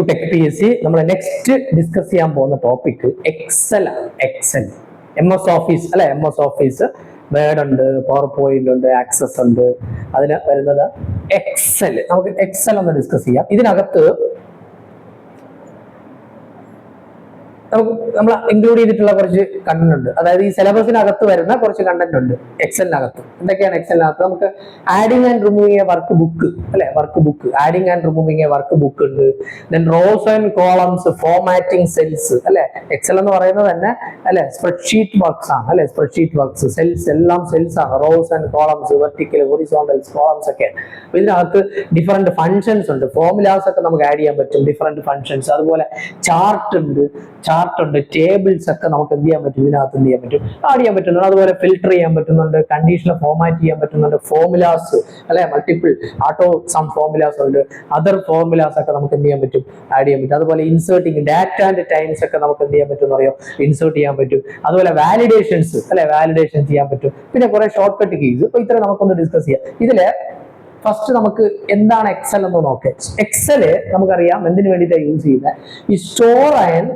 To tech P S C നമ്മൾ next discuss ചെയ്യാൻ പോകുന്ന topic Excel Excel M S office അല്ലെ? M S office word ഉണ്ട് PowerPoint ഉണ്ട് access ഉണ്ട്. അതിന് വരുന്നത് എക്സൽ നമുക്ക് എക്സൽ ഒന്ന് ഡിസ്കസ് ചെയ്യാം. ഇതിനകത്ത് നമുക്ക് നമ്മൾ ഇൻക്ലൂഡ് ചെയ്തിട്ടുള്ള കുറച്ച് കണ്ടന്റ് ഉണ്ട്. അതായത് ഈ സിലബസിനകത്ത് വരുന്ന കുറച്ച് കണ്ടന്റ് ഉണ്ട്. എക്സലിനകത്ത് എന്തൊക്കെയാണ് എക്സലിനകത്ത് നമുക്ക് adding and removing a workbook അല്ലെ? Workbook adding and removing a workbook ഉണ്ട്. Then rows and columns formatting cells അല്ലെ? എക്സൽ എന്ന് പറയുന്നത് തന്നെ അല്ലെ? സ്പ്രെഡ്ഷീറ്റ് വർക്ക്സ് ആണ് അല്ലെ? സ്പ്രെഡ്ഷീറ്റ് വർക്ക്സ് സെൽസ് എല്ലാം സെൽസ് ആണ്. Rows and columns vertical horizontals columns ഒക്കെ. ഇതിനകത്ത് ഡിഫറെന്റ് ഫങ്ഷൻസ് ഉണ്ട്. ഫോർമുലാസ് ഒക്കെ നമുക്ക് ആഡ് ചെയ്യാൻ പറ്റും. ഡിഫറെന്റ് ഫങ്ഷൻസ് അതുപോലെ ചാർട്ട് ഉണ്ട്. ചാർട്ട് ഉണ്ട് ടേബിൾസ് ഒക്കെ നമുക്ക് എന്ത് ചെയ്യാൻ പറ്റും? ഇതിനകത്ത് എന്ത് ചെയ്യാൻ പറ്റും? ആഡ് ചെയ്യാൻ പറ്റുന്നുണ്ട്. അതുപോലെ ഫിൽട്ടർ ചെയ്യാൻ പറ്റുന്നുണ്ട്. കണ്ടീഷണൽ ഫോമാറ്റ് ചെയ്യാൻ പറ്റുന്നുണ്ട്. ഫോർമുലാസ് അല്ലെ? മൾട്ടിപ്പിൾ ആട്ടോ സം ഫോർമുലാസ് ഉണ്ട്. അതർ ഫോർമുലാസ് ഒക്കെ നമുക്ക് എന്ത് ചെയ്യാൻ പറ്റും? ആഡ് ചെയ്യാൻ പറ്റും. അതുപോലെ ഇൻസേർട്ടിങ് ഡാറ്റ ആൻഡ് ടൈംസ് ഒക്കെ നമുക്ക് എന്ത് ചെയ്യാൻ പറ്റും അറിയോ ഇൻസേർട്ട് ചെയ്യാൻ പറ്റും. അതുപോലെ വാലിഡേഷൻസ് അല്ലെ? വാലിഡേഷൻ ചെയ്യാൻ പറ്റും. പിന്നെ കുറെ ഷോർട്ട് കട്ട് കീസ് അപ്പൊ ഇത്ര നമുക്കൊന്ന് ഡിസ്കസ് ചെയ്യാം. ഇതിൽ ഫസ്റ്റ് നമുക്ക് എന്താണ് എക്സൽ എന്ന് നോക്കാം. എക്സൽ നമുക്കറിയാം എന്തിനു വേണ്ടിയിട്ടാണ് യൂസ് ചെയ്യുന്നത് ഈ store and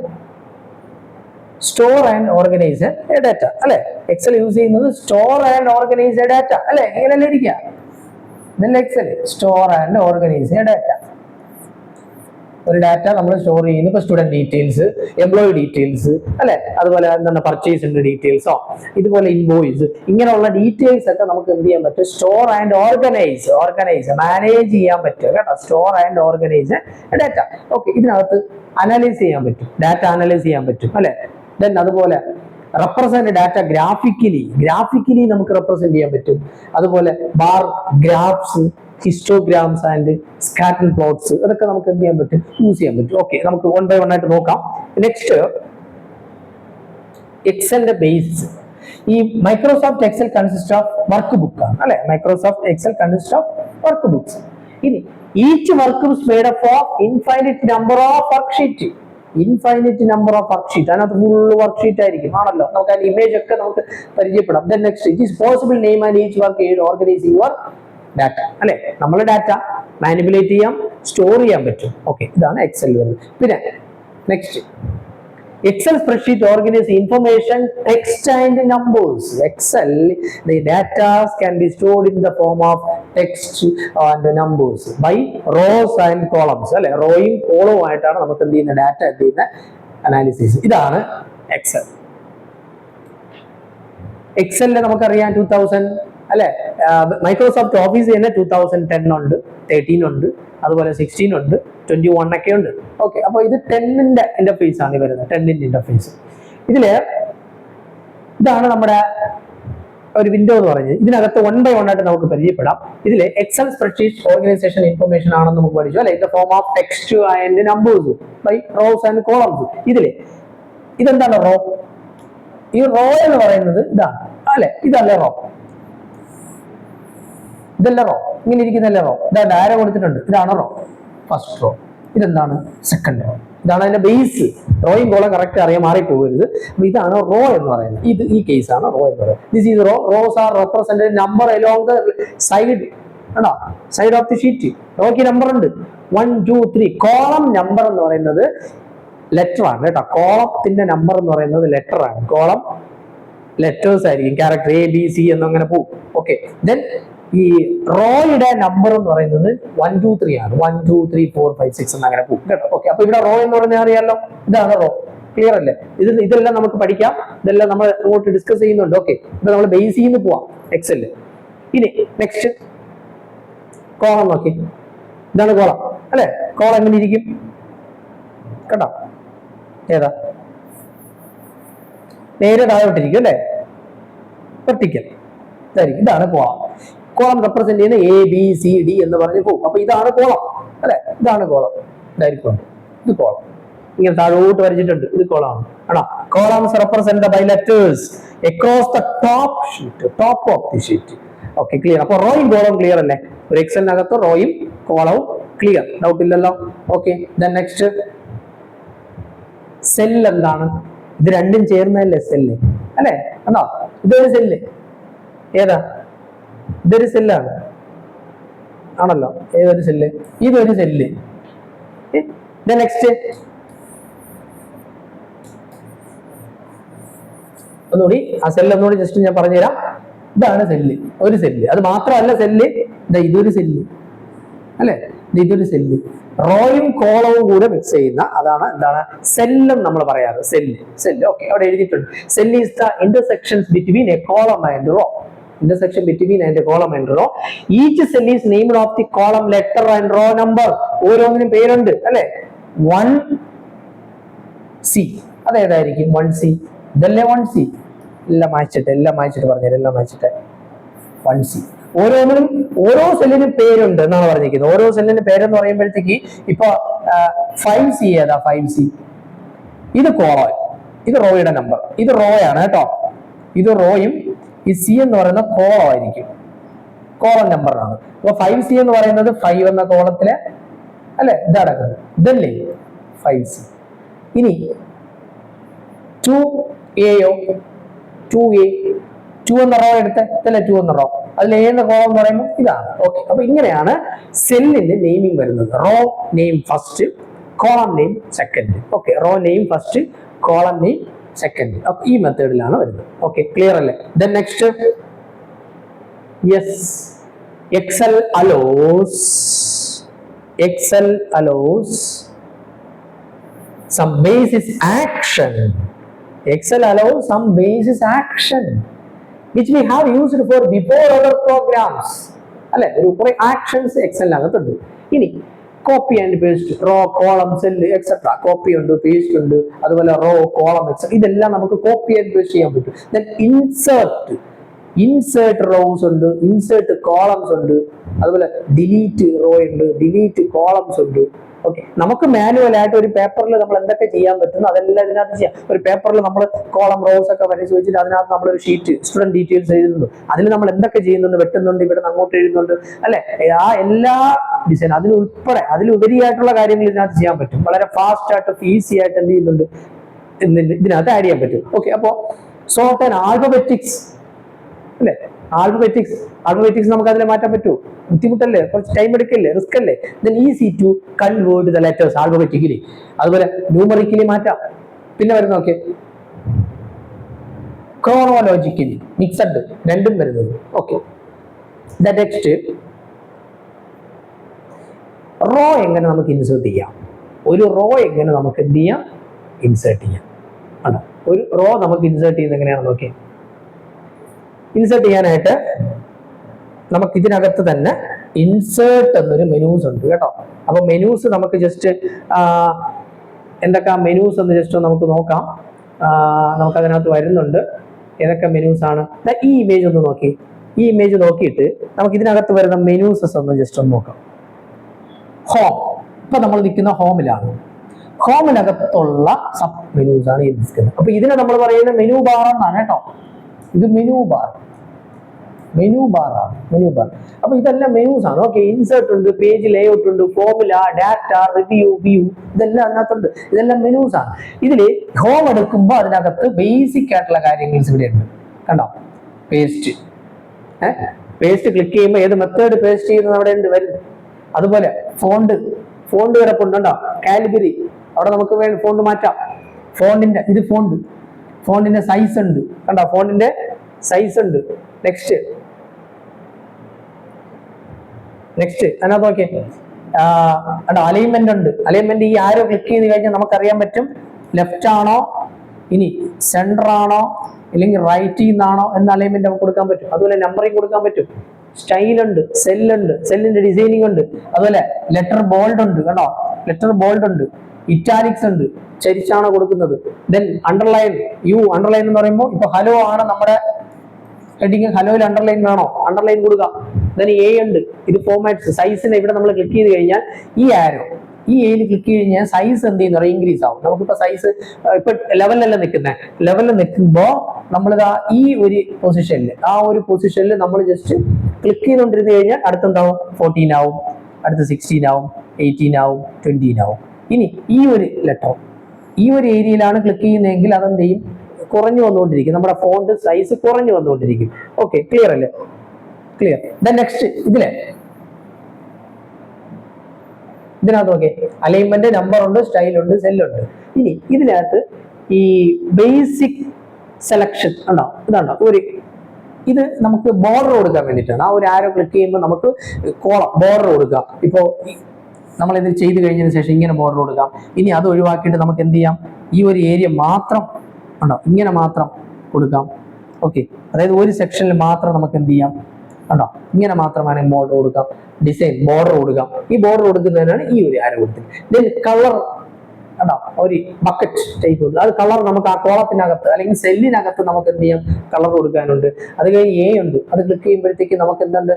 store and organise data അല്ലെ? എക്സൽ യൂസ് ചെയ്യുന്നത് സ്റ്റോർ ആൻഡ് ഓർഗനൈസ് ഡാറ്റ അല്ലെ? ഇങ്ങനെ ഇരിക്കുക ഇതല്ല Excel store and organise data ഒരു ഡാറ്റ നമ്മൾ സ്റ്റോർ ചെയ്യുന്നു. ഇപ്പൊ സ്റ്റുഡന്റ് ഡീറ്റെയിൽസ് എംപ്ലോയി ഡീറ്റെയിൽസ് അല്ലെ? അതുപോലെ എന്താണ് പർച്ചേസിന്റെ ഡീറ്റെയിൽസോ ഇതുപോലെ ഇൻവോയിസ് ഇങ്ങനെയുള്ള ഡീറ്റെയിൽസ് ഒക്കെ നമുക്ക് എന്ത് ചെയ്യാൻ പറ്റും? Store and organise organise manage ചെയ്യാൻ പറ്റും കേട്ടോ. Store and organise data okay ഇതിനകത്ത് അനലൈസ് ചെയ്യാൻ പറ്റും. ഡാറ്റ അനലൈസ് ചെയ്യാൻ പറ്റും അല്ലെ? ദെൻ അതുപോലെ റെപ്രസെന്റ് ഡാറ്റ ഗ്രാഫിക്കലി ഗ്രാഫിക്കലി നമുക്ക് റെപ്രസെന്റ് ചെയ്യാൻ പറ്റും. അതുപോലെ bar graphs histograms and scatter plots ഇതൊക്കെ നമുക്ക് എന്ത് ചെയ്യാൻ പറ്റും? യൂസ് ചെയ്യാൻ പറ്റും. ഓക്കെ നമുക്ക് വൺ ബൈ വൺ ആയിട്ട് നോക്കാം. നെക്സ്റ്റ് എക്സലിന്റെ ബേസ് ഈ Microsoft Excel consist of workbook ആണ് അല്ലെ? Microsoft Excel consist of workbooks ഇനി each work made up of infinite number of worksheet infinite number of worksheet അതിനകത്ത് ഫുൾ വർക്ക് ഷീറ്റ് ആയിരിക്കും. ആണല്ലോ? നമുക്ക് അതിന്റെ ഇമേജ് ഒക്കെ നമുക്ക് പരിചയപ്പെടാം. Next it is possible name and each work organise your data അല്ലെ? നമ്മളെ ഡാറ്റ മാനിപ്പുലേറ്റ് ചെയ്യാം സ്റ്റോർ ചെയ്യാൻ പറ്റും. ഓക്കെ ഇതാണ് എക്സൽ വരുന്നത്. പിന്നെ next Excel spreadsheet organise information text and numbers. Excel, the data can be stored in the form of text and numbers by rows and columns അല്ലെ? റോയും കോളവും ആയിട്ടാണ് നമുക്ക് എന്ത് ചെയ്യുന്ന ഡാറ്റ എന്ത് ചെയ്യുന്ന അനാലിസിസ് ഇതാണ് എക്സൽ എക്സലിൽ നമുക്കറിയാം ടൂ തൗസൻഡ് അല്ലെ? മൈക്രോസോഫ്റ്റ് ഓഫീസ് തന്നെ ടൂ തൗസൻഡ് ടെൻ ഉണ്ട് തേർട്ടീൻ ഉണ്ട് അതുപോലെ സിക്സ്റ്റീൻ ഉണ്ട് ട്വന്റി വൺ ഒക്കെ ഉണ്ട്. ഓക്കെ അപ്പോൾ ഇത് ടെന്നിന്റെ ഇന്റർഫേസ് ആണ് വരുന്നത് ടെന്നിന്റെ ഇന്റർഫേസ് ഇതിൽ ഇതാണ് നമ്മുടെ ഒരു വിൻഡോ എന്ന് പറയുന്നത് ഇതിനകത്ത് വൺ ബൈ വൺ ആയിട്ട് നമുക്ക് പരിചയപ്പെടാം. ഇതിൽ എക്സൽ സ്പ്രെഡ്ഷീറ്റ് ഓർഗനൈസേഷൻ ഇൻഫർമേഷൻ ആണെന്ന് നമുക്ക് പഠിച്ചു അല്ലെ? In the form of text and numbers by rows and columns ഇതിൽ ഇതെന്താണ് റോ ഈ റോ എന്ന് പറയുന്നത് ഇതാണ് അല്ലെ? ഇതല്ലേ റോ ഇതല്ല റോ ഇങ്ങനെ ഇരിക്കുന്നല്ലേ റോ ഇതാ ഡയറ കൊടുത്തിട്ടുണ്ട്. ഇതാണ് റോ ഫസ്റ്റ് റോ ഇതെന്താണ്? സെക്കൻഡ് റോ ഇതാണ് അതിന്റെ ബേസ് റോയും കോളം കറക്റ്റ് അറിയാൻ മാറിപ്പോകരുത്. അപ്പൊ ഇതാണ് റോ എന്ന് പറയുന്നത്. ഇത് ഈ കേസ് ആണ് റോ എന്ന് പറയുന്നത്. This is row rows are represent number along the side ആണോ സൈഡ് ഓഫ് ദി ഷീറ്റ് റോയ്ക്ക് നമ്പർ ഉണ്ട്. One two three column number എന്ന് പറയുന്നത് ലെറ്റർ ആണ് കേട്ടോ. കോളത്തിന്റെ നമ്പർ എന്ന് പറയുന്നത് ലെറ്റർ ആണ്. കോളം ലെറ്റേഴ്സ് ആയിരിക്കും ക്യാരക്ടർ എ ബി സി എന്നങ്ങനെ പോകും. ഓക്കെ ദെൻ ഈ റോയുടെ നമ്പർ എന്ന് പറയുന്നത് വൺ ടു ത്രീ ആണ്. One two three four five six എന്ന് അങ്ങനെ പോകും. കേട്ടോ? ഓക്കെ അപ്പൊ ഇവിടെ റോ എന്ന് പറഞ്ഞാൽ അറിയാലോ? ഇതാണ് റോ. ക്ലിയർ അല്ലേ? ഇത് ഇതെല്ലാം നമുക്ക് പഠിക്കാം. ഇതെല്ലാം നമ്മൾ അങ്ങോട്ട് ഡിസ്കസ് ചെയ്യുന്നുണ്ട്. ഓക്കെ ഇപ്പൊ നമ്മൾ ബേസ് ചെയ്യുന്നു പോവാം. എക്സൽ ഇനി നെക്സ്റ്റ് കോളം നോക്കി. ഇതാണ് കോളം. അല്ലെ? കോളം എങ്ങനെ ഇരിക്കും? കേട്ടോ ഏതാ? നേരെ താഴോട്ടിരിക്കും അല്ലേ? വെർട്ടിക്കൽ ഇതായിരിക്കും. ഇതാണ് കോളം. കോളം റെപ്രസെന്റ് ചെയ്യുന്ന എ ബി സി ഡി എന്ന് പറഞ്ഞ് പോകും അപ്പൊ ഇതാണ് കോളം. അല്ലെ? ഇതാണ് കോളം. ഇതായിരിക്കും ഇത് കോളം. ഇങ്ങനെ താഴോട്ട് വരച്ചിട്ടുണ്ട്. ഇത് കോളമാണ്. ആണോ? Columns represent by letters across the top sheet top of the sheet okay clear അപ്പൊ റോയും കോളവും ക്ലിയർ അല്ലേ? ഒരു എക്സലിനകത്ത് റോയും കോളവും ക്ലിയർ ഡൗട്ട് ഇല്ലല്ലോ? ഓക്കെ ദെൻ നെക്സ്റ്റ് സെൽ എന്താണ്? ഇത് രണ്ടും ചേർന്നതല്ലേ സെല്ല് അല്ലേ? കണ്ടോ? ഇതൊരു സെല്ല് ഏതാ? ഇതൊരു സെല്ലാണ് ആണല്ലോ? ഏതൊരു സെല്ല് ഇതൊരു സെല്ല് നെക്സ്റ്റ് ഒന്നുകൂടി ആ സെല്ല് ഒന്നുകൂടി ജസ്റ്റ് ഞാൻ പറഞ്ഞുതരാം. ഇതാണ് സെല്ല് ഒരു സെല്ല് അത് മാത്രമല്ല സെല്ല് ഇതാ ഇതൊരു സെല്ല് അല്ലെ? ഇതൊരു സെല്ല് റോയും കോളവും കൂടെ മിക്സ് ചെയ്യുന്ന അതാണ് എന്താണ്? സെല്ലും നമ്മൾ പറയാറ്. സെല്ല് സെല്ല് ഓക്കെ അവിടെ എഴുതിയിട്ടുണ്ട്. Cell is the intersections between a column and row intersection between and column and row each cell is named of the column letter and row number ഓരോന്നിനും പേരുണ്ട് അല്ലെ? വൺ സി അതേതായിരിക്കും? One C ഇതല്ലേ one C എല്ലാം മായച്ചിട്ട് എല്ലാം മായച്ചിട്ട് പറഞ്ഞു എല്ലാം മായച്ചിട്ട്. വൺ സി ഓരോന്നിനും ഓരോ സെല്ലിനും പേരുണ്ട് എന്നാണ് പറഞ്ഞിരിക്കുന്നത്. ഓരോ സെല്ലിന് പേരെന്ന് പറയുമ്പോഴത്തേക്ക് ഇപ്പൊ ഫൈവ് സി ഏതാ? ഫൈവ് സി ഇത് കോറോ ഇത് റോയുടെ നമ്പർ ഇത് റോ ആണ് കേട്ടോ. ഇത് റോയും ഈ സി എന്ന് പറയുന്ന കോളോ ആയിരിക്കും. കോളം നമ്പറാണ് അപ്പൊ ഫൈവ് സി എന്ന് പറയുന്നത് ഫൈവ് എന്ന കോളത്തിലെ അല്ലെ? ഇതടക്കുന്നത് ഇതല്ലേ? ഫൈവ് സി ഇനി ടു എയോ ടു എ ടു എന്ന റോ എടുത്ത്. ഇതല്ലേ ടു എന്ന റോ? അതിൽ കോളം എന്ന് പറയുമ്പോൾ ഇതാണ്. ഓക്കെ അപ്പൊ ഇങ്ങനെയാണ് സെല്ലിന്റെ നെയിമിംഗ് വരുന്നത്. Row name first column name second okay row name first column name second അപ്പൊ ഈ മെത്തേഡിലാണ് വരുന്നത്. ഓക്കെ ക്ലിയർ അല്ലേ? Then next yes Excel allows Excel allows some basis action Excel allows some basis action. Which we have used for before our programs അല്ലെ? ഒരു കുറെ actions എക്സലിനകത്തുണ്ട് ഇനി copy and paste row column cell etcetera copy ഉണ്ട് paste ഉണ്ട് അതുപോലെ raw column etcetera ഇതെല്ലാം നമുക്ക് കോപ്പി ആൻഡ് പേസ്റ്റ് ചെയ്യാൻ പറ്റും. ദെൻ ഇൻസേർട്ട് ഇൻസേർട്ട് റോസ് ഉണ്ട് ഇൻസേർട്ട് കോളംസ് ഉണ്ട്. അതുപോലെ ഡിലീറ്റ് റോ ഉണ്ട് ഡിലീറ്റ് കോളംസ് ഉണ്ട്. ഓക്കെ നമുക്ക് മാനുവൽ ആയിട്ട് ഒരു പേപ്പറിൽ നമ്മൾ എന്തൊക്കെ ചെയ്യാൻ പറ്റുന്നു അതെല്ലാം ഇതിനകത്ത് ചെയ്യാം. ഒരു പേപ്പറിൽ നമ്മൾ കോളം റോസ് ഒക്കെ വരച്ച് വെച്ചിട്ട് അതിനകത്ത് നമ്മൾ ഒരു ഷീറ്റ് സ്റ്റുഡന്റ് ഡീറ്റെയിൽസ് എഴുതുന്നു അതിൽ നമ്മൾ എന്തൊക്കെ ചെയ്യുന്നുണ്ട് വെട്ടുന്നുണ്ട് ഇവിടെ നിന്ന് അങ്ങോട്ട് എഴുതുന്നുണ്ട് അല്ലെ? ആ എല്ലാ ഡിസൈൻ അതിൽ ഉൾപ്പെടെ അതിലുപരിയായിട്ടുള്ള കാര്യങ്ങൾ ഇതിനകത്ത് ചെയ്യാൻ പറ്റും. വളരെ ഫാസ്റ്റ് ആയിട്ട് ഈസി ആയിട്ട് എന്ത് ചെയ്യുന്നുണ്ട്? ഇതിന് ഇതിനകത്ത് ആഡ് ചെയ്യാൻ പറ്റും. ഓക്കെ അപ്പോ സോർട്ട് ആൻഡ് ആൽഫബറ്റിക്സ് അല്ലേ? ആൽഫബറ്റിക്സ് ആൽഫബറ്റിക്സ് നമുക്ക് അതിൽ മാറ്റാൻ പറ്റുമോ? ബുദ്ധിമുട്ടല്ലേ? കുറച്ച് ടൈം എടുക്കല്ലേ? റിസ്ക് അല്ലേ? Then easy to convert the letters alphabetically അതുപോലെ ന്യൂമറിക്കലി മാറ്റാം. പിന്നെ വരുന്ന നോക്കെ. ക്രോണോലോജിക്കലി മിക്സഡ് രണ്ടും വരുന്നത്. ഓക്കെ ദ നെക്സ്റ്റ് റോ എങ്ങനെ നമുക്ക് ഇൻസേർട്ട് ചെയ്യാം? ഒരു റോ എങ്ങനെ നമുക്ക് എന്ത് ചെയ്യാം? ഇൻസേർട്ട് ചെയ്യാം. ആണോ ഒരു റോ നമുക്ക് ഇൻസേർട്ട് ചെയ്യുന്നത് എങ്ങനെയാണെന്ന് നോക്കിയാൽ ഇൻസേർട്ട് ചെയ്യാനായിട്ട് നമുക്ക് ഇതിനകത്ത് തന്നെ ഇൻസേർട്ട് എന്നൊരു മെനൂസ് ഉണ്ട് കേട്ടോ. അപ്പൊ മെനൂസ് നമുക്ക് ജസ്റ്റ് എന്തൊക്കെ മെനൂസ് എന്ന് ജസ്റ്റ് നമുക്ക് നോക്കാം. നമുക്ക് അതിനകത്ത് വരുന്നുണ്ട്. ഏതൊക്കെ മെനൂസ് ആണ്? ഈ ഇമേജ് ഒന്ന് നോക്കി. ഈ ഇമേജ് നോക്കിയിട്ട് നമുക്ക് ഇതിനകത്ത് വരുന്ന മെനൂസസ് ഒന്ന് ജസ്റ്റ് ഒന്ന് നോക്കാം. ഹോം ഇപ്പൊ നമ്മൾ നിൽക്കുന്ന ഹോമിലാണ് ഹോമിനകത്തുള്ള സബ് മെനൂസ് ആണ് ഈ നിൽക്കുന്നത് അപ്പൊ ഇതിനെ നമ്മൾ പറയുന്ന മെനു ബാർ എന്നാണ് കേട്ടോ. ഇത് മെനു ബാർ മെനു ബാർ ആണ് മെനു ബാർ അപ്പൊ ഇതെല്ലാം മെനൂസ് ആണ്. ഓക്കെ ഇൻസേർട്ട് ഉണ്ട് പേജ് ലേഔട്ട് ഉണ്ട് ഫോമുല ഡാറ്റ റിവ്യൂ വ്യൂ ഇതെല്ലാം അതിനകത്തുണ്ട്. ഇതെല്ലാം മെനൂസ് ആണ്. ഇതിൽ ഹോം എടുക്കുമ്പോൾ അതിനകത്ത് ബേസിക് ആയിട്ടുള്ള കാര്യങ്ങൾ ഇവിടെ ഉണ്ട്. കണ്ടോ? പേസ്റ്റ് ഏഹ് പേസ്റ്റ് ക്ലിക്ക് ചെയ്യുമ്പോൾ ഏത് മെത്തേഡ് പേസ്റ്റ് ചെയ്യുന്നത് അവിടെ ഉണ്ട്? വരുന്നത് അതുപോലെ ഫോണ്ട് ഫോണ്ട് കിടപ്പുണ്ട് കാലിബറി അവിടെ നമുക്ക് വേണ്ടി ഫോണ്ട് മാറ്റാം. ഫോണ്ടിന്റെ ഇത് ഫോണ്ട് ഫോണ്ടിന്റെ സൈസ് ഉണ്ട്. കണ്ടോ? ഫോണ്ടിന്റെ സൈസ് ഉണ്ട്. നെക്സ്റ്റ് നെക്സ്റ്റ് അതിനകത്ത് കണ്ടോ അലൈൻമെന്റ് ഉണ്ട്. അലൈൻമെന്റ് ഈ ആരോ ക്ലിക്ക് ചെയ്ത് കഴിഞ്ഞാൽ നമുക്കറിയാൻ പറ്റും. ലെഫ്റ്റ് ആണോ? ഇനി സെന്റർ ആണോ? അല്ലെങ്കിൽ റൈറ്റ് നിന്നാണോ എന്ന അലൈൻമെന്റ് നമുക്ക് കൊടുക്കാൻ പറ്റും. അതുപോലെ നമ്പറിങ് കൊടുക്കാൻ പറ്റും. സ്റ്റൈൽ ഉണ്ട് സെല്ലുണ്ട് സെല്ലിന്റെ ഡിസൈനിങ് ഉണ്ട്. അതുപോലെ ലെറ്റർ ബോൾഡ് ഉണ്ട് കേട്ടോ ലെറ്റർ ബോൾഡ് ഉണ്ട്. ഇറ്റാലിക്സ് ഉണ്ട്. ചരിച്ചാണ് കൊടുക്കുന്നത്. ദെൻ അണ്ടർലൈൻ യു അണ്ടർലൈൻ എന്ന് പറയുമ്പോൾ ഇപ്പൊ ഹലോ ആണ് നമ്മുടെ ഹെഡിങ് ഹലോയിൽ അണ്ടർലൈൻ വേണോ? അണ്ടർലൈൻ കൊടുക്കാം. ദെൻ എ ഉണ്ട്. ഇത് ഫോമാറ്റ്സ് സൈസിനെ ഇവിടെ നമ്മൾ ക്ലിക്ക് ചെയ്ത് കഴിഞ്ഞാൽ ഈ ആരോ ഈ എയിൽ ക്ലിക്ക് ചെയ്ത് കഴിഞ്ഞാൽ സൈസ് എന്ത് ചെയ്യുന്നു? ഇൻക്രീസ് ആവും. നമുക്കിപ്പോ സൈസ് ഇപ്പൊ ലെവലല്ല നിൽക്കുന്നത് ലെവലിൽ നിൽക്കുമ്പോൾ നമ്മളിതാ ഈ ഒരു പൊസിഷനിൽ ആ ഒരു പൊസിഷനിൽ നമ്മൾ ജസ്റ്റ് ക്ലിക്ക് ചെയ്തുകൊണ്ടിരുന്ന് കഴിഞ്ഞാൽ അടുത്തെന്താവും? ഫോർട്ടീൻ ആവും. അടുത്ത് സിക്സ്റ്റീൻ ആവും. എയ്റ്റീൻ ആവും. ട്വന്റീൻ ആവും. ഇനി ഈ ഒരു ലെറ്റർ ഈ ഒരു ഏരിയയിലാണ് ക്ലിക്ക് ചെയ്യുന്നതെങ്കിൽ അതെന്ത് ചെയ്യും? കുറഞ്ഞു വന്നുകൊണ്ടിരിക്കും. നമ്മുടെ ഫോണ്ട് സൈസ് കുറഞ്ഞു വന്നുകൊണ്ടിരിക്കും. ഓക്കെ ക്ലിയർ അല്ലേ? ക്ലിയർ ദ നെക്സ്റ്റ് ഇതിലെ. ഇതിനകത്ത് നോക്കി അലൈൻമെന്റ് നമ്പർ ഉണ്ട് സ്റ്റൈൽ ഉണ്ട് സെല്ലുണ്ട് ഇനി ഇതിനകത്ത് ഈ ബേസിക് സെലക്ഷൻ ഉണ്ടോ? ഇതാണ്ടോ? ഒരു ഇത് നമുക്ക് ബോർഡർ കൊടുക്കാൻ വേണ്ടിയിട്ടാണ്. ആ ഒരു ആരോ ക്ലിക്ക് ചെയ്യുമ്പോൾ നമുക്ക് കോളം ബോർഡർ കൊടുക്കാം. ഇപ്പോൾ നമ്മൾ ഇത് ചെയ്ത് കഴിഞ്ഞതിന് ശേഷം ഇങ്ങനെ ബോർഡർ കൊടുക്കാം. ഇനി അത് ഒഴിവാക്കിയിട്ട് നമുക്ക് എന്ത് ചെയ്യാം? ഈ ഒരു ഏരിയ മാത്രം ഉണ്ടോ? ഇങ്ങനെ മാത്രം കൊടുക്കാം. ഓക്കെ അതായത് ഒരു സെക്ഷനിൽ മാത്രം നമുക്ക് എന്ത് ചെയ്യാം? കണ്ടോ? ഇങ്ങനെ മാത്രമാണ് ബോർഡർ കൊടുക്കാം ഡിസൈൻ ബോർഡർ കൊടുക്കാം ഈ ബോർഡർ കൊടുക്കുന്നതിനാണ് ഈ ഒരു ആരോ കൊടുത്തത്. ദെൻ കളർ കണ്ടോ? ഒരു ബക്കറ്റ് ടൈപ്പ് ഉണ്ട് അത് കളർ നമുക്ക് ആ കോളത്തിനകത്ത് അല്ലെങ്കിൽ സെല്ലിനകത്ത് നമുക്ക് എന്ത് ചെയ്യാം? കളർ കൊടുക്കാനുണ്ട്. അത് കഴിഞ്ഞ് എ ഉണ്ട്. അത് ക്ലിക്ക് ചെയ്യുമ്പോഴത്തേക്ക് നമുക്ക് എന്തുണ്ട്?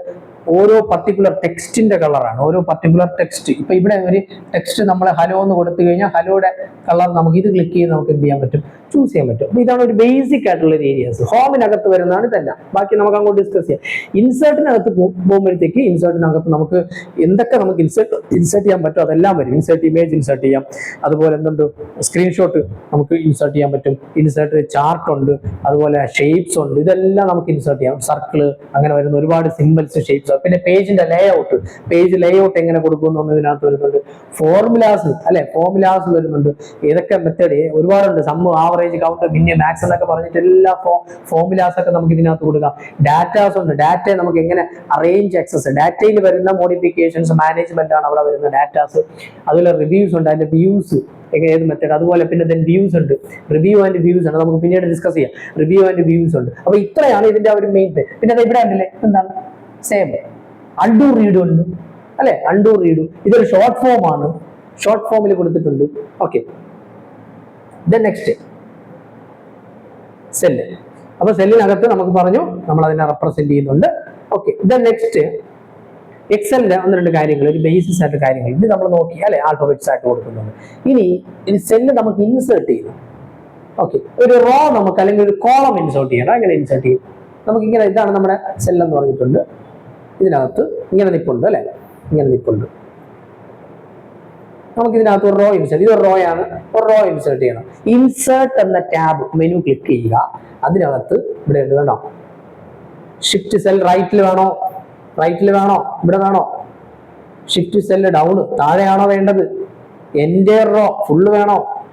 ഓരോ പർട്ടിക്കുലർ ടെക്സ്റ്റിന്റെ കളറാണ് ഓരോ പർട്ടിക്കുലർ ടെക്സ്റ്റ് ഇപ്പൊ ഇവിടെ ഒരു ടെക്സ്റ്റ് നമ്മൾ ഹലോ എന്ന് കൊടുത്തു കഴിഞ്ഞാൽ ഹലോയുടെ കളർ നമുക്ക് ഇത് ക്ലിക്ക് ചെയ്ത് നമുക്ക് എന്ത് ചെയ്യാൻ പറ്റും? ചൂസ് ചെയ്യാൻ പറ്റും. അപ്പൊ ഇതാണ് ഒരു ബേസിക് ആയിട്ടുള്ള ഏരിയാസ് ഹോമിനകത്ത് വരുന്നതാണ് ഇതെല്ലാം. ബാക്കി നമുക്ക് അങ്ങോട്ട് ഡിസ്കസ് ചെയ്യാം. ഇൻസേർട്ടിനകത്ത് പോകുമ്പോഴത്തേക്ക് ഇൻസേർട്ടിനകത്ത് നമുക്ക് എന്തൊക്കെ നമുക്ക് ഇൻസേർട്ട് ഇൻസേർട്ട് ചെയ്യാൻ പറ്റും അതെല്ലാം വരും. ഇൻസേർട്ട് ഇമേജ് ഇൻസേർട്ട് ചെയ്യാം. അതുപോലെ എന്തുണ്ട്? സ്ക്രീൻഷോട്ട് നമുക്ക് ഇൻസേർട്ട് ചെയ്യാൻ പറ്റും. ഇൻസേർട്ട് ചാർട്ട് ഉണ്ട്. അതുപോലെ ഷേപ്സ് ഉണ്ട്. ഇതെല്ലാം നമുക്ക് ഇൻസേർട്ട് ചെയ്യാം. സർക്കിൾ അങ്ങനെ വരുന്ന ഒരുപാട് സിമ്പിൾസ് ഷേപ്സ് പിന്നെ പേജിന്റെ layout page layout എങ്ങനെ കൊടുക്കുന്നു എന്നതിനകത്ത് വരുന്നുണ്ട്. ഫോർമുലാസ് അല്ലെ? ഫോർമുലാസ് വരുന്നുണ്ട്. ഏതൊക്കെ മെത്തേഡ് ഒരുപാടുണ്ട്. സമ്മ് ആവറേജ് കൗണ്ട് പിന്നെ മാക്സ് എന്നൊക്കെ പറഞ്ഞിട്ട് എല്ലാ ഫോർമുലാസ് ഒക്കെ നമുക്ക് ഇതിനകത്ത് കൊടുക്കാം. ഡാറ്റാസ് ഉണ്ട്. ഡാറ്റയെ നമുക്ക് എങ്ങനെ അറേഞ്ച് ആക്സസ് ഡാറ്റയിൽ വരുന്ന മോഡിഫിക്കേഷൻസ് മാനേജ്മെന്റ് ആണ് അവിടെ വരുന്ന ഡാറ്റാസ് അതുപോലെ റിവ്യൂസ് ഉണ്ട്. അതിന്റെ വ്യൂസ് ഏത് മെത്തേഡ് അതുപോലെ പിന്നെ ദെൻ വ്യൂസ് ഉണ്ട്. റിവ്യൂ ആൻഡ് വ്യൂസ് ഉണ്ട് നമുക്ക് പിന്നീട് ഡിസ്കസ് ചെയ്യാം. റിവ്യൂ ആൻഡ് വ്യൂസ് ഉണ്ട്. അപ്പൊ ഇത്രയാണ് ഇതിന്റെ ഒരു മെയിൻ പിന്നെ അത് ഇവിടെ ഉണ്ടല്ലേ എന്താണ്? സേം അണ്ടു റീഡു ഉണ്ട്. അല്ലെ? അണ്ടു റീഡു ഇതൊരു ഷോർട്ട് ഫോം ആണ്. ഷോർട്ട് ഫോമിൽ കൊടുത്തിട്ടുണ്ട്. ഓക്കെ ദെൻ നെക്സ്റ്റ് സെല്ല് അപ്പൊ സെല്ലിനകത്ത് നമുക്ക് പറഞ്ഞു നമ്മൾ അതിനെ റെപ്രസെന്റ് ചെയ്യുന്നുണ്ട് ഓക്കെ ദെൻ നെക്സ്റ്റ് എക്സലിന്റെ ഒന്ന് രണ്ട് കാര്യങ്ങൾ ഒരു ബേസിസ് ആയിട്ട് കാര്യങ്ങൾ. ഇത് നമ്മൾ നോക്കി അല്ലെ? ആൽഫബറ്റ്സ് ആയിട്ട് കൊടുക്കുന്നുണ്ട്. ഇനി ഇനി സെല്ല് നമുക്ക് ഇൻസേർട്ട് ചെയ്യണം. ഓക്കെ ഒരു റോ നമുക്ക് അല്ലെങ്കിൽ ഒരു കോളം ഇൻസേർട്ട് ചെയ്യണം. അങ്ങനെ ഇൻസേർട്ട് ചെയ്യും നമുക്ക് ഇങ്ങനെ ഇതാണ് നമ്മുടെ സെല്ലെന്ന് പറഞ്ഞിട്ടുണ്ട്. ഇതിനകത്ത് ഇങ്ങനെ നിപ്പുണ്ട് അല്ലെ? ഇങ്ങനെ നിപ്പുണ്ട്. നമുക്ക് ഇതിനകത്ത് ഒരു റോ ഇൻസേർട്ട് ഇത് ഒരു റോ ആണ്. ഒരു റോ ഇൻസേർട്ട് ചെയ്യണം. ഇൻസേർട്ട് എന്ന ടാബ് മെനു ക്ലിക്ക് ചെയ്യുക. അതിനകത്ത് ഇവിടെ ഉണ്ട് വേണോ ഷിഫ്റ്റ് സെൽ റൈറ്റിൽ വേണോ? റൈറ്റിൽ വേണോ? ഇവിടെ വേണോ? ഷിഫ്റ്റ് സെല്ല് ഡൗൺ താഴെയാണോ വേണ്ടത്? എന്റെ റോ ഫുള്ള് വേണോ?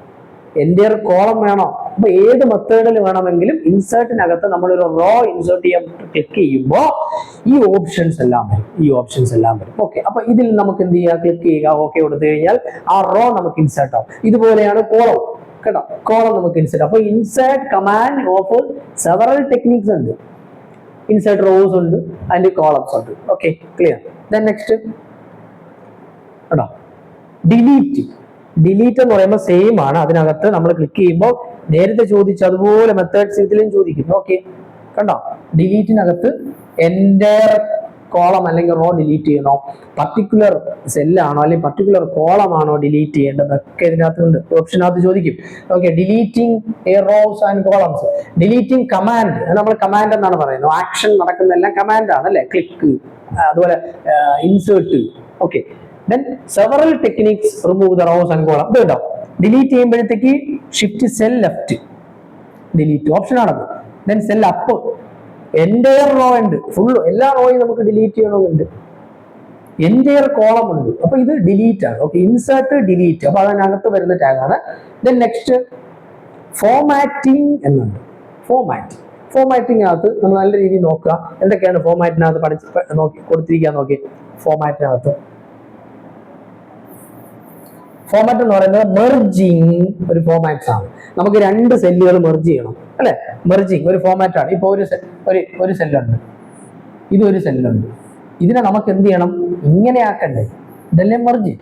എന്റെ കോളം വേണോ? അപ്പൊ ഏത് മെത്തേഡിൽ വേണമെങ്കിലും ഇൻസേർട്ടിനകത്ത് നമ്മളൊരു റോ ഇൻസേർട്ട് ചെയ്യാൻ ക്ലിക്ക് ചെയ്യുമ്പോൾ ഈ ഓപ്ഷൻസ് എല്ലാം വരും. ഈ ഓപ്ഷൻസ് എല്ലാം വരും. ഓക്കെ അപ്പൊ ഇതിൽ നമുക്ക് എന്ത് ചെയ്യുക ക്ലിക്ക് ചെയ്യുക. ഓക്കെ കൊടുത്തു കഴിഞ്ഞാൽ ആ റോ നമുക്ക് ഇൻസേർട്ട് ആവും. ഇതുപോലെയാണ് കോളം കേട്ടോ? കോളം നമുക്ക് ഇൻസേർട്ട് അപ്പൊ insert command of several techniques ഉണ്ട്. ഇൻസേർട്ട് റോസ് ഉണ്ട്. അതിന്റെ കോളംസ് ഉണ്ട്. ഓക്കെ ക്ലിയർ ദെൻ നെക്സ്റ്റ് കേട്ടോ? ഡിലീറ്റ് ഡിലീറ്റ് എന്ന് പറയുമ്പോൾ സെയിം ആണ്. അതിനകത്ത് നമ്മൾ ക്ലിക്ക് ചെയ്യുമ്പോൾ നേരത്തെ ചോദിച്ച അതുപോലെ മെത്തേഡ്സ് ഇതിലും ചോദിക്കുന്നു. ഓക്കെ കണ്ടോ? ഡിലീറ്റിനകത്ത് എന്റെ കോളം അല്ലെങ്കിൽ റോ ഡിലീറ്റ് ചെയ്യണോ പർട്ടിക്കുലർ സെല്ലാണോ അല്ലെങ്കിൽ പർട്ടിക്കുലർ കോളം ആണോ ഡിലീറ്റ് ചെയ്യേണ്ടതൊക്കെ ഇതിനകത്തുണ്ട് ഓപ്ഷനകത്ത് ചോദിക്കും. Okay deleting a rows and columns deleting command നമ്മൾ കമാൻഡ് എന്നാണ് പറയുന്നത്. ആക്ഷൻ നടക്കുന്നതെല്ലാം കമാൻഡ് ആണ് അല്ലെ? ക്ലിക്ക് അതുപോലെ insert okay then several techniques remove the rows and column ഇത് കേട്ടോ ഡിലീറ്റ് ചെയ്യുമ്പോഴത്തേക്ക് shift cell left delete option ആണത്. Then cell up entire row ഉണ്ട് ഫുൾ എല്ലാ റോയും നമുക്ക് ഡിലീറ്റ് ചെയ്യണമെന്നുണ്ട് എന്റയർ കോളം ഉണ്ട്. അപ്പൊ ഇത് ഡിലീറ്റ് ആണ്. ഓക്കെ ഇൻസേർട്ട് ഡിലീറ്റ് അപ്പൊ അതിനകത്ത് വരുന്ന ടാഗാണ് ദെൻ നെക്സ്റ്റ് ഫോമാറ്റിംഗ് എന്നുണ്ട്. ഫോമാറ്റിംഗ് ഫോമാറ്റിംഗ് നമ്മൾ നല്ല രീതിയിൽ നോക്കുക. എന്തൊക്കെയാണ് ഫോമാറ്റിനകത്ത് പഠിച്ച് നോക്കി കൊടുത്തിരിക്കുക നോക്കി. ഫോമാറ്റിനകത്ത് ഫോമാറ്റ് എന്ന് പറയുന്നത് മെർജിങ് ഒരു ഫോമാറ്റ്സ് ആണ്. നമുക്ക് രണ്ട് സെല്ലുകൾ മെർജ് ചെയ്യണം. അല്ലെ? മെർജിങ് ഒരു ഫോമാറ്റ് ആണ്. ഇപ്പൊ ഒരു ഒരു ഒരു സെല്ലുണ്ട്. ഇതൊരു സെല്ലുണ്ട്. ഇതിനെ നമുക്ക് എന്ത് ചെയ്യണം? ഇങ്ങനെ ആക്കണ്ടേ. ഇതല്ലേ മെർജ്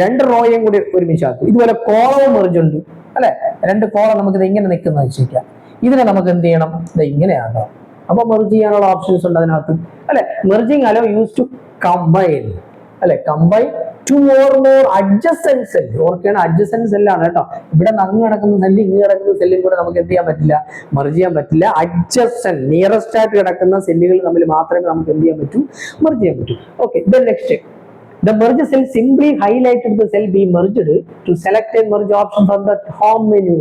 രണ്ട് റോയും കൂടി ഒരുമിച്ച് ആക്കും. ഇതുപോലെ കോളവും മെർജ് ഉണ്ട്. അല്ലെ? രണ്ട് കോളം നമുക്ക് ഇത് ഇങ്ങനെ നിൽക്കുന്ന വെച്ചിരിക്കാം ഇതിനെ നമുക്ക് എന്ത് ചെയ്യണം? ഇത് ഇങ്ങനെ ആക്കാം. അപ്പൊ മെർജ് ചെയ്യാനുള്ള ഓപ്ഷൻസ് ഉണ്ട് അതിനകത്ത്. അല്ലെ? Merging allow use to combine അല്ലെ? Combine two or more adjacent cell ഓർക്കുകയാണ് അഡ്ജസ്റ്റന്റ് സെല്ലാണ് കേട്ടോ. ഇവിടെ നങ്ങ് കിടക്കുന്ന സെല്ല് ഇങ്ങ് കിടക്കുന്ന സെല്ലും കൂടെ നമുക്ക് എന്ത് ചെയ്യാൻ പറ്റില്ല? മെർജ് ചെയ്യാൻ പറ്റില്ല. അഡ്ജസ്റ്റന്റ് നിയറസ്റ്റ് ആയിട്ട് കിടക്കുന്ന സെല്ലുകൾ തമ്മിൽ മാത്രമേ നമുക്ക് എന്ത് ചെയ്യാൻ പറ്റൂ? മെർജ് ചെയ്യാൻ പറ്റൂ. Okay then next The merge cell simply highlighted the cell be merged to select a merge option from the home menu.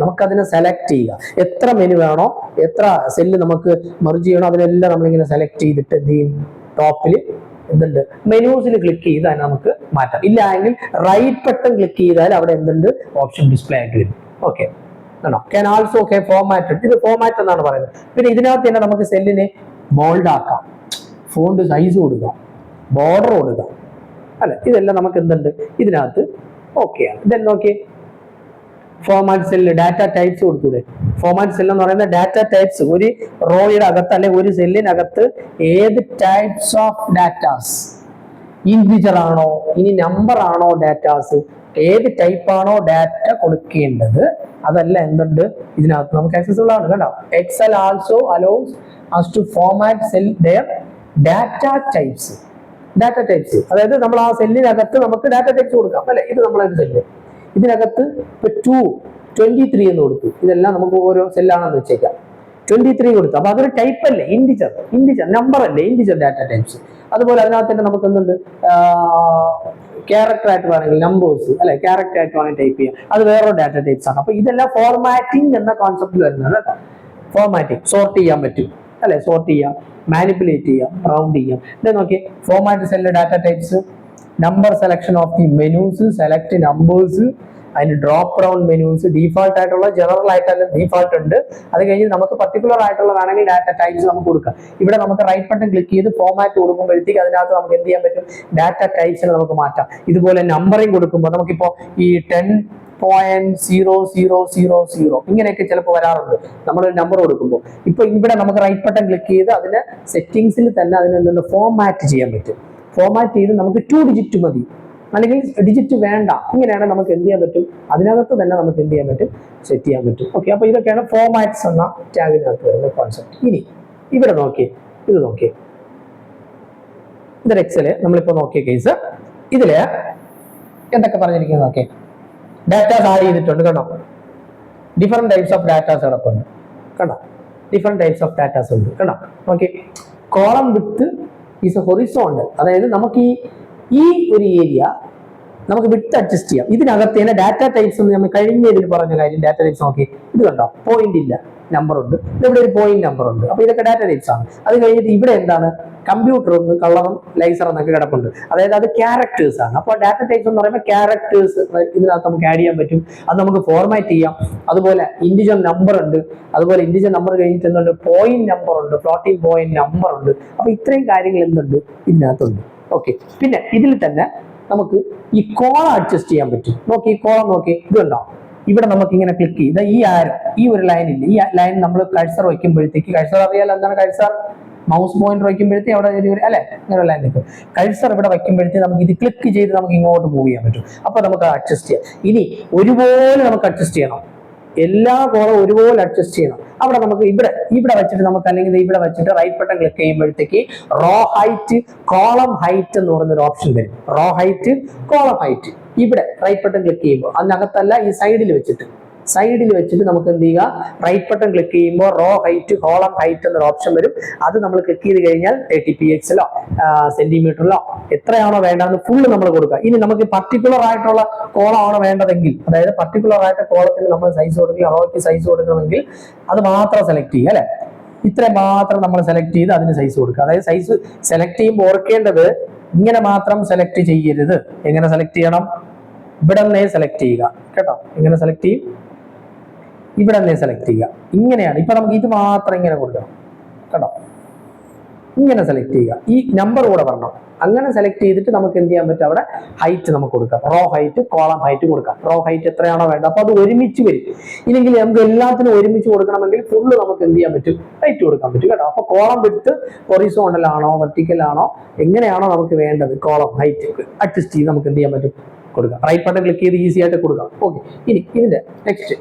നമുക്കതിനെ സെലക്ട് ചെയ്യുക. എത്ര മെനു വേണോ എത്ര സെല്ല് നമുക്ക് മെർജ് ചെയ്യണോ അതിനെല്ലാം നമ്മളിങ്ങനെ സെലക്ട് ചെയ്തിട്ട് എന്ത് ചെയ്യും? ടോപ്പിൽ എന്തുണ്ട്? മെനൂസിൽ ക്ലിക്ക് ചെയ്താൽ നമുക്ക് മാറ്റാം. ഇല്ല എങ്കിൽ റൈറ്റ് ബട്ടൺ ക്ലിക്ക് ചെയ്താൽ അവിടെ എന്തുണ്ട്? ഓപ്ഷൻ ഡിസ്പ്ലേ ആയിട്ട് വരും. ഓക്കെ ആണോ ക്യാൻ ആൾസോ ഓക്കെ ഫോമാറ്റഡ് ഇത് ഫോമാറ്റ് എന്നാണ് പറയുന്നത്. പിന്നെ ഇതിനകത്ത് തന്നെ നമുക്ക് സെല്ലിനെ ബോൾഡ് ആക്കാം. ഫോണ്ട് സൈസ് കൊടുക്കാം. ബോർഡർ കൊടുക്കാം. അല്ല? ഇതെല്ലാം നമുക്ക് എന്തുണ്ട്? ഇതിനകത്ത് ആണ്. ഇതെല്ലാം നോക്കിയേ. ഫോമാറ്റ് സെല്ല് ഡാറ്റ ടൈപ്സ് കൊടുത്തൂടെ? സെൽ എന്ന് പറയുന്ന ഡാറ്റ ടൈപ്സ് ഒരു റോയുടെ അകത്ത് അല്ലെങ്കിൽ ഒരു സെല്ലിനകത്ത് ഏത് ടൈപ്സ് ഓഫ് ഡാറ്റാസ് ഇൻഡിജർ ആണോ? ഇനി നമ്പർ ആണോ ഡാറ്റാസ് ഏത് ടൈപ്പ് ആണോ ഡാറ്റ കൊടുക്കേണ്ടത്? അതല്ല എന്തുണ്ട്? ഇതിനകത്ത് നമുക്ക് ആക്സസിബിൾ ആണ് കേട്ടോ. Excel also allows us to format cell their data types data types അതായത് നമ്മൾ ആ സെല്ലിനകത്ത് നമുക്ക് ഡാറ്റ ടൈപ്സ് കൊടുക്കാം. അല്ലെ? ഇത് നമ്മളൊരു സെല്ല് ഇതിനകത്ത് ഇപ്പൊ ടു ട്വന്റി ത്രീ എന്ന് കൊടുത്തു. ഇതെല്ലാം നമുക്ക് ഓരോ സെല്ലാണെന്ന് വെച്ചേക്കാം. ട്വന്റി ത്രീ കൊടുത്തു. അപ്പൊ അതൊരു ടൈപ്പ് അല്ലേ? ഇൻഡിജർ ഇൻഡിജർ നമ്പർ അല്ലേ? ഇൻഡിജർ ഡാറ്റ ടൈപ്സ് അതുപോലെ അതിനകത്ത് തന്നെ നമുക്ക് എന്തുണ്ട്? ക്യാരക്ടർ ആയിട്ട് വേണമെങ്കിൽ നമ്പേഴ്സ് അല്ലെ? ക്യാരക്ടർ ആയിട്ട് വേണമെങ്കിൽ ടൈപ്പ് ചെയ്യാം. അത് വേറൊരു ഡാറ്റ ടൈപ്സ് ആണ്. അപ്പൊ ഇതെല്ലാം ഫോർമാറ്റിംഗ് എന്ന കോൺസെപ്റ്റിൽ വരുന്നത് കേട്ടോ. ഫോർമാറ്റിംഗ് സോർട്ട് ചെയ്യാൻ പറ്റും. അല്ലെ? സോർട്ട് ചെയ്യാം. മാനിപ്പുലേറ്റ് ചെയ്യാം. റൗണ്ട് ചെയ്യാം. ഇത് നോക്കിയാൽ format cell data types number selection of the menus select numbers അതിന് ഡ്രോപ്പ് ഡൗൺ മെനൂസ് ഡീഫാൾട്ട് ആയിട്ടുള്ള ജനറൽ ആയിട്ടുള്ള ഡീഫാൾട്ട് ഉണ്ട്. അത് കഴിഞ്ഞ് നമുക്ക് പർട്ടിക്കുലർ ആയിട്ടുള്ള വേണമെങ്കിൽ ഡാറ്റ ടൈപ്സ് നമുക്ക് കൊടുക്കാം. ഇവിടെ നമുക്ക് റൈറ്റ് ബട്ടൺ ക്ലിക്ക് ചെയ്ത് ഫോമാറ്റ് കൊടുക്കുമ്പോഴത്തേക്ക് അതിനകത്ത് നമുക്ക് എന്ത് ചെയ്യാൻ പറ്റും? ഡാറ്റ ടൈപ്സിന് നമുക്ക് മാറ്റാം. ഇതുപോലെ നമ്പറിംഗ് കൊടുക്കുമ്പോൾ നമുക്കിപ്പോൾ ഈ ten point zero zero zero zero ഇങ്ങനെയൊക്കെ ചിലപ്പോൾ വരാറുണ്ട്. നമ്മൾ നമ്പർ കൊടുക്കുമ്പോൾ. ഇപ്പൊ ഇവിടെ നമുക്ക് റൈറ്റ് ബട്ടൺ ക്ലിക്ക് ചെയ്ത് അതിന് സെറ്റിംഗ്സിൽ തന്നെ അതിനെ ഫോമാറ്റ് ചെയ്യാൻ പറ്റും. ഫോമാറ്റ് ചെയ്ത് നമുക്ക് ടു ഡിജിറ്റ് മതി. അല്ലെങ്കിൽ ഡിജിറ്റ് വേണ്ട. ഇങ്ങനെയാണ് നമുക്ക് എന്ത് ചെയ്യാൻ പറ്റും? അതിനകത്ത് തന്നെ നമുക്ക് എന്ത് ചെയ്യാൻ പറ്റും? സെറ്റ് ചെയ്യാൻ പറ്റും. ഓക്കെ അപ്പൊ ഇതൊക്കെയാണ് ഫോർമാറ്റ്സ് എന്ന ടാഗിനകത്ത് വരുന്ന കോൺസെപ്റ്റ് ഇനി ഇവിടെ നോക്കി ഇത് നോക്കി ഇതൊരു എക്സൽ നമ്മളിപ്പോ നോക്കിയ കേസ് ഇതിൽ എന്തൊക്കെ പറഞ്ഞിരിക്കുന്നത് നോക്കി ഡാറ്റാസ് ആഡ് ചെയ്തിട്ടുണ്ട് കണ്ടോ? ഡിഫറെന്റ് ടൈപ്സ് ഓഫ് ഡാറ്റാസ് കിടപ്പുണ്ട് കണ്ടോ? ഡിഫറെന്റ് ടൈപ്സ് ഓഫ് ഡാറ്റാസ് ഉണ്ട്. കണ്ടോ? നോക്കി കോളം വിത്ത് ഈസ് ഹൊറിസോണ്ടൽ അതായത് നമുക്ക് ഈ ഈ ഒരു ഏരിയ നമുക്ക് വിട്ട് അഡ്ജസ്റ്റ് ചെയ്യാം. ഇതിനകത്ത് തന്നെ ഡാറ്റ ടൈപ്സ് എന്ന് നമ്മൾ കഴിഞ്ഞ ഇതിൽ പറഞ്ഞ കാര്യം ഡാറ്റ ടൈപ്സ് നോക്കി. ഇത് കണ്ടോ? പോയിന്റ് ഇല്ല. നമ്പർ ഉണ്ട്. ഇവിടെ ഒരു പോയിന്റ് നമ്പർ ഉണ്ട്. അപ്പൊ ഇതൊക്കെ ഡാറ്റ ടൈപ്സ് ആണ്. അത് കഴിഞ്ഞിട്ട് ഇവിടെ എന്താണ്? കമ്പ്യൂട്ടർ ഒന്ന് കളറും ലൈസർ എന്നൊക്കെ കിടപ്പുണ്ട്. അതായത് അത് ക്യാരക്ടേഴ്സ് ആണ്. അപ്പോൾ ഡാറ്റ ടൈപ്സ് എന്ന് പറയുമ്പോൾ ക്യാരക്ടേഴ്സ് ഇതിനകത്ത് നമുക്ക് ആഡ് ചെയ്യാൻ പറ്റും. അത് നമുക്ക് ഫോർമാറ്റ് ചെയ്യാം. അതുപോലെ ഇൻഡിജൻ നമ്പർ ഉണ്ട്. അതുപോലെ ഇൻഡിജൻ നമ്പർ കഴിഞ്ഞിട്ട് എന്തുണ്ട്? പോയിന്റ് നമ്പർ ഉണ്ട്. ഫ്ലോട്ടിംഗ് പോയിന്റ് നമ്പർ ഉണ്ട്. അപ്പൊ ഇത്രയും കാര്യങ്ങൾ എന്തുണ്ട്? ഇതിനകത്തുണ്ട്. ഓക്കെ പിന്നെ ഇതിൽ തന്നെ നമുക്ക് ഈ കോളം അഡ്ജസ്റ്റ് ചെയ്യാൻ പറ്റും. നോക്കി ഈ കോളം നോക്കി. ഇത് കണ്ടോ ഇവിടെ നമുക്ക് ഇങ്ങനെ ക്ലിക്ക് ചെയ്ത് ഈ ആരോ ഈ ഒരു ലൈനിൽ ഈ ലൈൻ നമ്മൾ കഴ്സർ വയ്ക്കുമ്പോഴത്തേക്ക് കഴ്സർ അറിയാലോ എന്താണ് കഴ്സർ മൗസ് പോയിന്റ് വയ്ക്കുമ്പോഴത്തേക്ക് അവിടെ ഒരു അല്ലെ? ഇങ്ങനെ ലൈൻ നിൽക്കും. കഴ്സർ ഇവിടെ വയ്ക്കുമ്പോഴത്തേക്ക് നമുക്ക് ഇത് ക്ലിക്ക് ചെയ്ത് നമുക്ക് ഇങ്ങോട്ട് മൂവ് ചെയ്യാൻ പറ്റും. അപ്പൊ നമുക്ക് അഡ്ജസ്റ്റ് ചെയ്യാം. ഇനി ഒരുപോലെ നമുക്ക് അഡ്ജസ്റ്റ് ചെയ്യണം. എല്ലാ കോളും ഒരുപോലെ അഡ്ജസ്റ്റ് ചെയ്യണം. അവിടെ നമുക്ക് ഇവിടെ ഇവിടെ വെച്ചിട്ട് നമുക്ക് അല്ലെങ്കിൽ ഇവിടെ വെച്ചിട്ട് റൈറ്റ് ബട്ടൺ ക്ലിക്ക് ചെയ്യുമ്പോഴത്തേക്ക് റോ ഹൈറ്റ് കോളം ഹൈറ്റ് എന്ന് പറയുന്ന ഒരു ഓപ്ഷൻ വരും. റോ ഹൈറ്റ് കോളം ഹൈറ്റ് ഇവിടെ റൈറ്റ് ബട്ടൺ ക്ലിക്ക് ചെയ്യുമ്പോൾ അതിനകത്തല്ല ഈ സൈഡിൽ വെച്ചിട്ട്. സൈഡിൽ വെച്ചിട്ട് നമുക്ക് എന്ത് ചെയ്യുക? റൈറ്റ് ബട്ടൺ ക്ലിക്ക് ചെയ്യുമ്പോൾ റോ ഹൈറ്റ് കോളം ഹൈറ്റ് എന്നൊരു ഓപ്ഷൻ വരും. അത് നമ്മൾ ക്ലിക്ക് ചെയ്ത് കഴിഞ്ഞാൽ തേർട്ടി പി എക്സിലോ സെന്റിമീറ്ററിലോ എത്രയാണോ വേണ്ടതെന്ന് ഫുള്ള് നമ്മൾ കൊടുക്കുക. ഇനി നമുക്ക് പർട്ടിക്കുലർ ആയിട്ടുള്ള കോളമാണോ വേണ്ടതെങ്കിൽ അതായത് പർട്ടിക്കുലർ ആയിട്ട് കോളത്തിന് നമ്മൾ സൈസ് കൊടുക്കുക റോയ്ക്ക് സൈസ് കൊടുക്കണമെങ്കിൽ അത് മാത്രം സെലക്ട് ചെയ്യുക അല്ലെ? ഇത്ര മാത്രം നമ്മൾ സെലക്ട് ചെയ്ത് അതിന് സൈസ് കൊടുക്കുക. അതായത് സൈസ് സെലക്ട് ചെയ്യുമ്പോൾ ഓർക്കേണ്ടത് ഇങ്ങനെ മാത്രം സെലക്ട് ചെയ്യരുത്. എങ്ങനെ സെലക്ട് ചെയ്യണം? ഇവിടെ നിന്നേ സെലക്ട് ചെയ്യുക. കേട്ടോ? ഇങ്ങനെ സെലക്ട് ചെയ്യും. ഇവിടെ നിന്നേ സെലക്ട് ചെയ്യുക. ഇങ്ങനെയാണ്. ഇപ്പൊ നമുക്ക് ഇത് മാത്രം ഇങ്ങനെ കൊടുക്കണം. കേട്ടോ? ഇങ്ങനെ സെലക്ട് ചെയ്യുക. ഈ നമ്പർ കൂടെ പറഞ്ഞു. അങ്ങനെ സെലക്ട് ചെയ്തിട്ട് നമുക്ക് എന്ത് ചെയ്യാൻ പറ്റും? അവിടെ ഹൈറ്റ് നമുക്ക് കൊടുക്കാം. റോ ഹൈറ്റ് കോളം ഹൈറ്റ് കൊടുക്കാം. റോ ഹൈറ്റ് എത്രയാണോ വേണ്ടത്? അപ്പൊ അത് ഒരുമിച്ച് വരും. ഇല്ലെങ്കിൽ നമുക്ക് എല്ലാത്തിനും ഒരുമിച്ച് കൊടുക്കണമെങ്കിൽ ഫുള്ള് നമുക്ക് എന്ത് ചെയ്യാൻ പറ്റും? ഹൈറ്റ് കൊടുക്കാൻ പറ്റും. കേട്ടോ? അപ്പൊ കോളം വിട്ട് വെർട്ടിക്കൽ ആണോ എങ്ങനെയാണോ നമുക്ക് വേണ്ടത്? കോളം ഹൈറ്റ് അഡ്ജസ്റ്റ് ചെയ്ത് നമുക്ക് എന്ത് ചെയ്യാൻ പറ്റും? കൊടുക്കാം. റൈറ്റ് ബട്ടൺ ക്ലിക്ക് ചെയ്ത് ഈസി ആയിട്ട് കൊടുക്കാം. ഓക്കെ ഇനി ഇതിന്റെ നെക്സ്റ്റ്